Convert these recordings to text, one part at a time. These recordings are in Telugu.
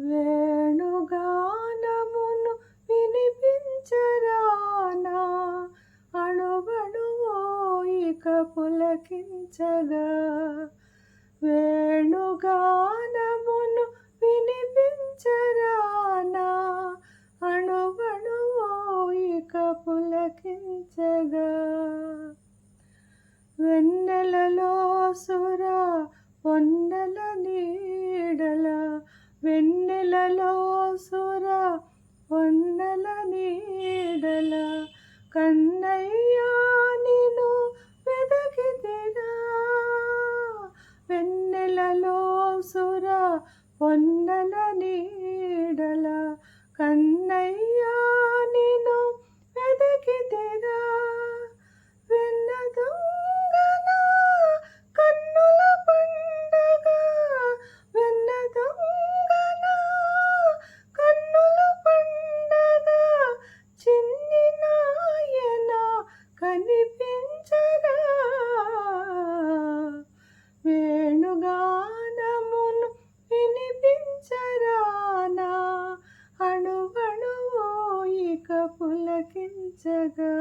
వేణుగానమును వినిపించరానా? అణువణువో ఇక పులకించగా. వేణుగానమును వినిపించరానా? అణువణువో ఇక పులకించగా. వెన్నెలలో సుర పొన్నెల నీడల వెన్నెలలో సుర పొన్నెల నీడల కన్నయ్యా నిను వెదకిదిరా వెన్నెలలో సుర పొన్నల నీ కనిపించరా వేణుగానమును వినిపించరానా అణువణు ఇక పులకించగా?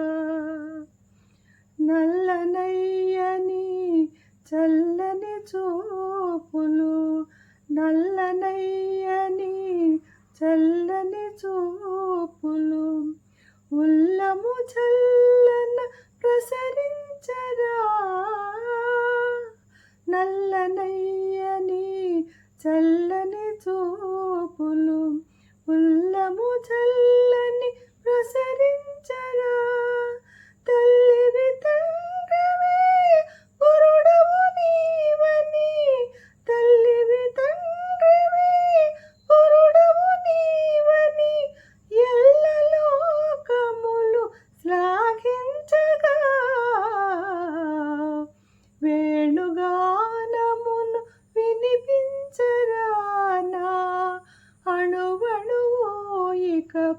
నల్లనయ్యని చల్లని చూపులు నల్లనయ్యని చల్లని చూపులు ఉల్లము చల్ల చల్లన ప్రసరించరా? నల్లనయ్యని చల్లని చూపులు ఉల్లము చల్లని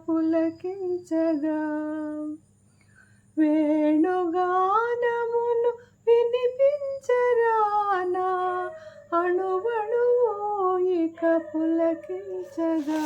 పులకించగా. వేణుగానమును వినిపించరానా? అణువణు ఇక పులకించగా.